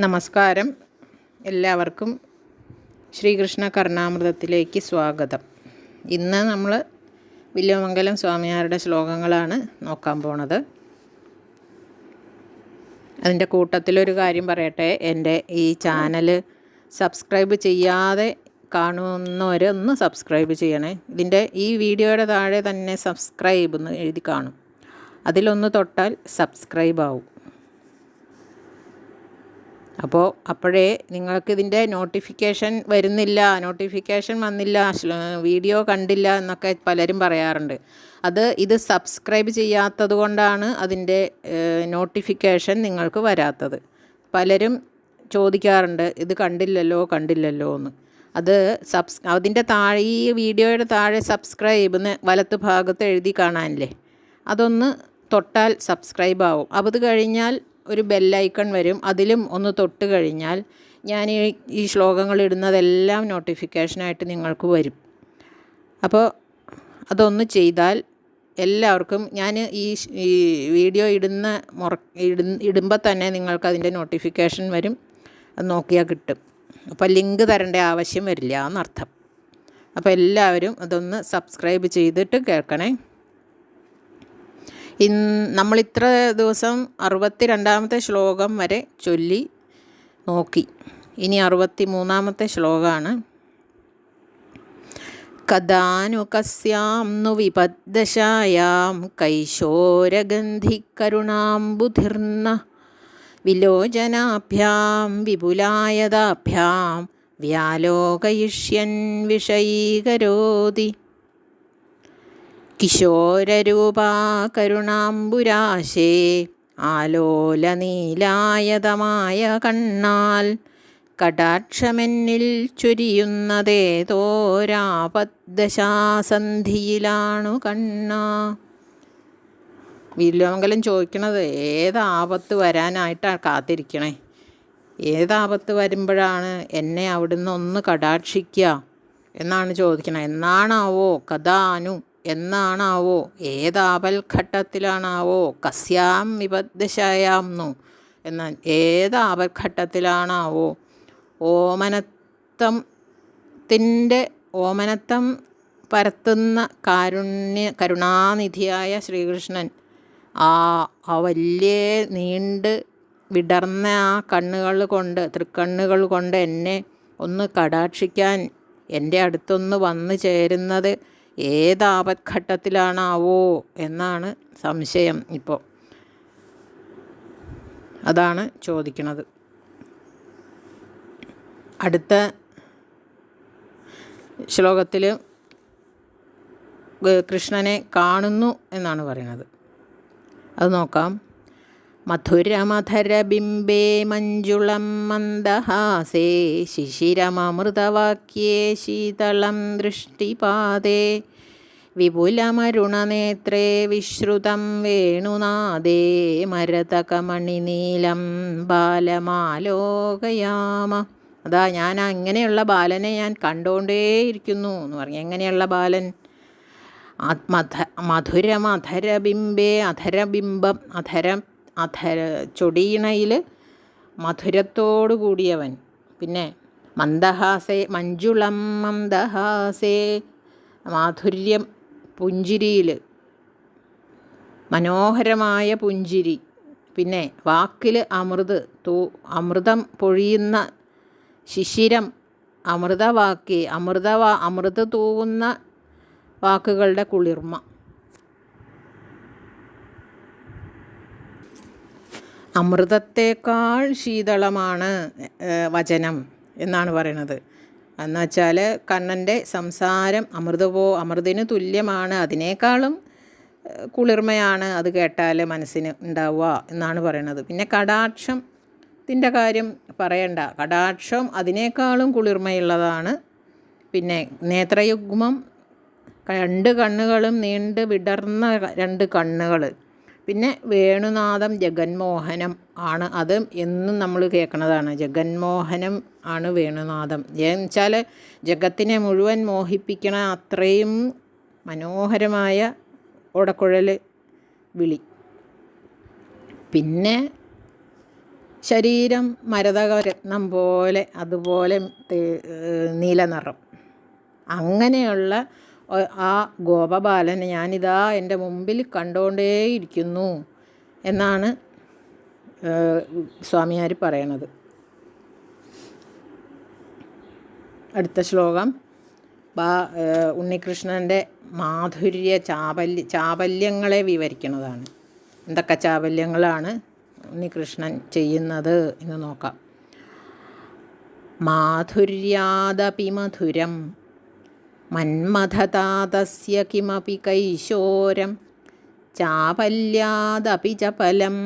നമസ്കാരം. എല്ലാവർക്കും ശ്രീകൃഷ്ണ കർണാമൃതത്തിലേക്ക് സ്വാഗതം. ഇന്ന് നമ്മൾ വില്യമംഗലം സ്വാമിയാരുടെ ശ്ലോകങ്ങളാണ് നോക്കാൻ പോണത്. അതിന്റെ കൂട്ടത്തിലൊരു കാര്യം പറയട്ടെ. എന്റെ ഈ ചാനൽ സബ്സ്ക്രൈബ് ചെയ്യാതെ കാണുന്നവരൊന്ന് സബ്സ്ക്രൈബ് ചെയ്യണേ. ഇതിന്റെ ഈ വീഡിയോയുടെ താഴെ തന്നെ സബ്സ്ക്രൈബ് എന്ന് എഴുതി കാണും. അതിലൊന്ന് തൊട്ടാൽ സബ്സ്ക്രൈബ് ആവും അപ്പോൾ അപ്പോഴേ നിങ്ങൾക്കിതിന്റെ നോട്ടിഫിക്കേഷൻ വരുന്നില്ല നോട്ടിഫിക്കേഷൻ വന്നില്ല വീഡിയോ കണ്ടില്ല എന്നൊക്കെ പലരും പറയാറുണ്ട്. അത് ഇത് സബ്സ്ക്രൈബ് ചെയ്യാത്തത് കൊണ്ടാണ് അതിന്റെ നോട്ടിഫിക്കേഷൻ നിങ്ങൾക്ക് വരാത്തത്. പലരും ചോദിക്കാറുണ്ട് ഇത് കണ്ടില്ലല്ലോ കണ്ടില്ലല്ലോ എന്ന്. അത് സബ്സ് അതിന്റെ താഴെ ഈ വീഡിയോയുടെ താഴെ സബ്സ്ക്രൈബ് എന്ന് വലത്ത് ഭാഗത്ത് എഴുതി കാണാനില്ലേ? അതൊന്ന് തൊട്ടാൽ സബ്സ്ക്രൈബ് ആവും. അത് കഴിഞ്ഞാൽ ഒരു ബെല്ലൈക്കൺ വരും. അതിലും ഒന്ന് തൊട്ട് കഴിഞ്ഞാൽ ഞാൻ ഈ ശ്ലോകങ്ങൾ ഇടുന്നതെല്ലാം നോട്ടിഫിക്കേഷനായിട്ട് നിങ്ങൾക്ക് വരും. അപ്പോൾ അതൊന്ന് ചെയ്താൽ എല്ലാവർക്കും ഞാൻ ഈ ഈ വീഡിയോ ഇടുന്ന മുറ ഇടു ഇടുമ്പോൾ തന്നെ നിങ്ങൾക്ക് അതിന്റെ നോട്ടിഫിക്കേഷൻ വരും. അത് നോക്കിയാൽ കിട്ടും. അപ്പോൾ ലിങ്ക് തരേണ്ട ആവശ്യം വരില്ല എന്നർത്ഥം. അപ്പോൾ എല്ലാവരും അതൊന്ന് സബ്സ്ക്രൈബ് ചെയ്തിട്ട് കേൾക്കണേ. ഇൻ ഇത്ര ദിവസം അറുപത്തി രണ്ടാമത്തെ ശ്ലോകം വരെ ചൊല്ലി നോക്കി. ഇനി അറുപത്തി മൂന്നാമത്തെ ശ്ലോകമാണ് കഥാനു കസ്യാം നു വിപദ്ദശായാം കൈശോരഗന്ധിക്കരുണാംബുധിർന്ന വിലോചനാഭ്യാം വിപുലായതാഭ്യാം വ്യാലോകയിഷ്യൻ വിഷയീകരോതി കിശോരരൂപാ കരുണാംബുരാശേ ആലോലനീലായതമായ കണ്ണാൽ കടാക്ഷമെന്നിൽ ചൊരിയുന്നതേതോരാപദ്ദശാസന്ധിയിലാണു കണ്ണ. വില്ലോമംഗലം ചോദിക്കണത് ഏതാപത്ത് വരാനായിട്ടാണ് കാത്തിരിക്കണേ? ഏതാപത്ത് വരുമ്പോഴാണ് എന്നെ അവിടുന്ന് ഒന്ന് കടാക്ഷിക്കുക എന്നാണ് ചോദിക്കണത് എന്നാണാവോ കഥാനു? എന്നാണാവോ? ഏതാപൽഘട്ടത്തിലാണാവോ കസ്യാം വിപദ്ദശായാംന്നു എന്ന ഏതാപൽഘട്ടത്തിലാണാവോ ഓമനത്വത്തിന്റെ ഓമനത്തം പരത്തുന്ന കാരുണ്യ കരുണാനിധിയായ ശ്രീകൃഷ്ണൻ ആ ആ വലിയ നീണ്ട് വിടർന്ന ആ കണ്ണുകൾ കൊണ്ട് തൃക്കണ്ണുകൾ കൊണ്ട് എന്നെ ഒന്ന് കടാക്ഷിക്കാൻ എന്റെ അടുത്തൊന്ന് വന്നു ചേരുന്നത് ഏതാപത്ഘട്ടത്തിലാണാവോ എന്നാണ് സംശയം ഇപ്പോൾ. അതാണ് ചോദിക്കുന്നത്. അടുത്ത ശ്ലോകത്തിൽ കൃഷ്ണനെ കാണുന്നു എന്നാണ് പറയുന്നത്. അത് നോക്കാം. മധുരമധരബിംബേ മഞ്ജുളം മന്ദഹാസേ ശിശിരമമൃതവാക്യേ ശീതളം ദൃഷ്ടിപാദേ വിപുലമരുണനേത്രേ വിശ്രുതം വേണുനാദേ മരതകമണിനീലം ബാലമാലോകയാമ. അതാ ഞാൻ അങ്ങനെയുള്ള ബാലനെ ഞാൻ കണ്ടുകൊണ്ടേയിരിക്കുന്നു എന്ന് പറഞ്ഞു. എങ്ങനെയുള്ള ബാലൻ? ആത്മധ മധുരമധരബിംബേ അധരബിംബം അധരം അധര ചൊടിയിണയിൽ മധുരത്തോടു കൂടിയവൻ. പിന്നെ മന്ദഹാസേ മഞ്ജുളം മന്ദഹാസേ മാധുര്യം പുഞ്ചിരിയിൽ മനോഹരമായ പുഞ്ചിരി. പിന്നെ വാക്കിൽ അമൃത് തൂ അമൃതം പൊഴിയുന്ന ശിശിരം അമൃതവാക്കി അമൃതവാ അമൃത് തൂവുന്ന വാക്കുകളുടെ കുളിർമ. അമൃതത്തേക്കാൾ ശീതളമാണ് വചനം എന്നാണ് പറയണത് എന്നുവെച്ചാൽ കണ്ണന്റെ സംസാരം അമൃതപോ അമൃതിന് തുല്യമാണ് അതിനേക്കാളും കുളിർമയാണ് അത് കേട്ടാൽ മനസ്സിന് ഉണ്ടാവുക എന്നാണ് പറയണത് പിന്നെ കടാക്ഷം ത്തിന്റെ കാര്യം പറയണ്ട. കടാക്ഷം അതിനേക്കാളും കുളിർമയുള്ളതാണ്. പിന്നെ നേത്രയുഗ്മം രണ്ട് കണ്ണുകളും നീണ്ട് വിടർന്ന രണ്ട് കണ്ണുകൾ. പിന്നെ വേണുനാഥം ജഗന്മോഹനം ആണ് അത് എന്നും നമ്മൾ കേൾക്കുന്നതാണ് ജഗന്മോഹനം ആണ് വേണുനാഥം. എന്നുവെച്ചാൽ ജഗത്തിനെ മുഴുവൻ മോഹിപ്പിക്കണ അത്രയും മനോഹരമായ ഓടക്കുഴൽ വിളി. പിന്നെ ശരീരം മരതകരത്നം പോലെ അതുപോലെ നീലനിറം നീല നിറം അങ്ങനെയുള്ള ആ ഗോപബാലനെ ഞാനിതാ എന്റെ മുമ്പിൽ കണ്ടുകൊണ്ടേയിരിക്കുന്നു എന്നാണ് സ്വാമിയാർ പറയണത്. അടുത്ത ശ്ലോകം. ബാ ഉണ്ണികൃഷ്ണന്റെ മാധുര്യ ചാബല്യ ചാബല്യങ്ങളെ വിവരിക്കുന്നതാണ് എന്തൊക്കെ ചാബല്യങ്ങളാണ് ഉണ്ണികൃഷ്ണൻ ചെയ്യുന്നത് എന്ന് നോക്കാം. മാധുര്യാദപി മധുരം മന്മഥതാതസ്യ കിമപി കൈശോരം ചാപല്യാദപി ച ഫലം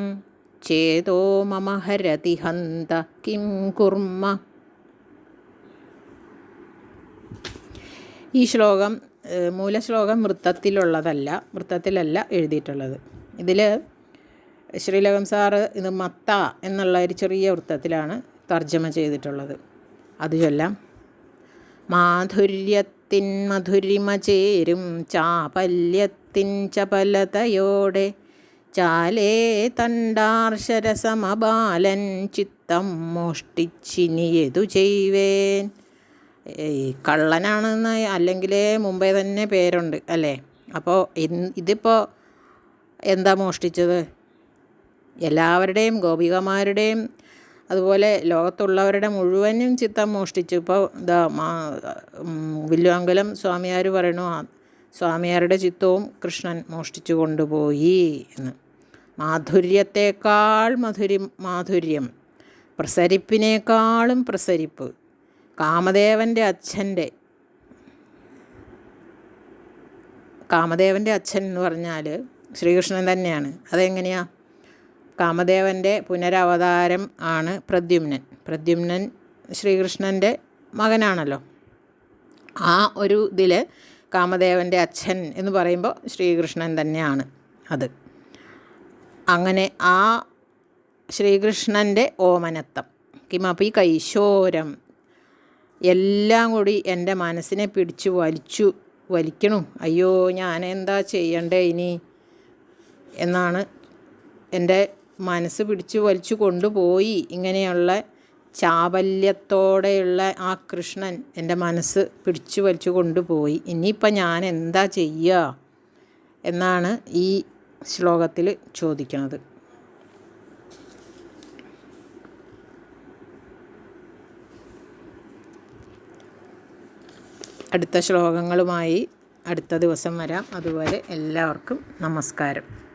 ചേതോ മമ ഹരതി ഹന്ത കിം കുർമ്മ. ഈ ശ്ലോകം മൂലശ്ലോകം വൃത്തത്തിലുള്ളതല്ല വൃത്തത്തിലല്ല എഴുതിയിട്ടുള്ളത്. ഇതിൽ ശ്രീലകം സാറ് ഇത് മത്ത എന്നുള്ള ഒരു ചെറിയ വൃത്തത്തിലാണ് തർജമ ചെയ്തിട്ടുള്ളത്. അത് ചൊല്ലാം മാധുര്യത്തിൻ മധുരിമ ചേരും ചാപല്യത്തിൻ ചപലതയോടെ. ചാലേ തണ്ടാർശരസമബാലൻ ചിത്തം മോഷ്ടിച്ചിനിയതു ചെയ്വേൻ. ഈ കള്ളനാണെന്ന് അല്ലെങ്കിൽ മുമ്പേ തന്നെ പേരുണ്ട് അല്ലേ? അപ്പോൾ ഇതിപ്പോൾ എന്താ മോഷ്ടിച്ചത്? എല്ലാവരുടെയും ഗോപികമാരുടെയും അതുപോലെ ലോകത്തുള്ളവരുടെ മുഴുവനും ചിത്തം മോഷ്ടിച്ചു. ഇപ്പോൾ ഇതാ വില്വാങ്കലം സ്വാമിയാർ പറയണു സ്വാമിയാരുടെ ചിത്തവും കൃഷ്ണൻ മോഷ്ടിച്ചു കൊണ്ടുപോയി എന്ന്. മാധുര്യത്തേക്കാൾ മധുരി മാധുര്യം പ്രസരിപ്പിനേക്കാളും പ്രസരിപ്പ് കാമദേവന്റെ അച്ഛന്റെ കാമദേവന്റെ അച്ഛൻ എന്ന് പറഞ്ഞാൽ ശ്രീകൃഷ്ണൻ തന്നെയാണ്. അതെങ്ങനെയാ? കാമദേവന്റെ പുനരവതാരം ആണ് പ്രദ്യുമ്നൻ. പ്രദ്യുമ്നൻ ശ്രീകൃഷ്ണന്റെ മകനാണല്ലോ. ആ ഒരു ഇതിൽ കാമദേവന്റെ അച്ഛൻ എന്ന് പറയുമ്പോൾ ശ്രീകൃഷ്ണൻ തന്നെയാണ് അത്. അങ്ങനെ ആ ശ്രീകൃഷ്ണന്റെ ഓമനത്തം കിമപി കൈശോരം എല്ലാം കൂടി എന്റെ മനസ്സിനെ പിടിച്ചു വലിച്ചു വലിക്കണു. അയ്യോ ഞാൻ എന്താ ചെയ്യണ്ടേ ഇനി? എന്നാണ് എന്റെ മനസ്സ് പിടിച്ചു വലിച്ചു കൊണ്ടുപോയി. ഇങ്ങനെയുള്ള ചാബല്യത്തോടെയുള്ള ആ കൃഷ്ണൻ എന്റെ മനസ്സ് പിടിച്ചു വലിച്ചു കൊണ്ടുപോയി. ഇനിയിപ്പം ഞാൻ എന്താ ചെയ്യുക എന്നാണ് ഈ ശ്ലോകത്തിൽ ചോദിക്കുന്നത്. അടുത്ത ശ്ലോകങ്ങളുമായി അടുത്ത ദിവസം വരാം. അതുവരെ എല്ലാവർക്കും നമസ്കാരം.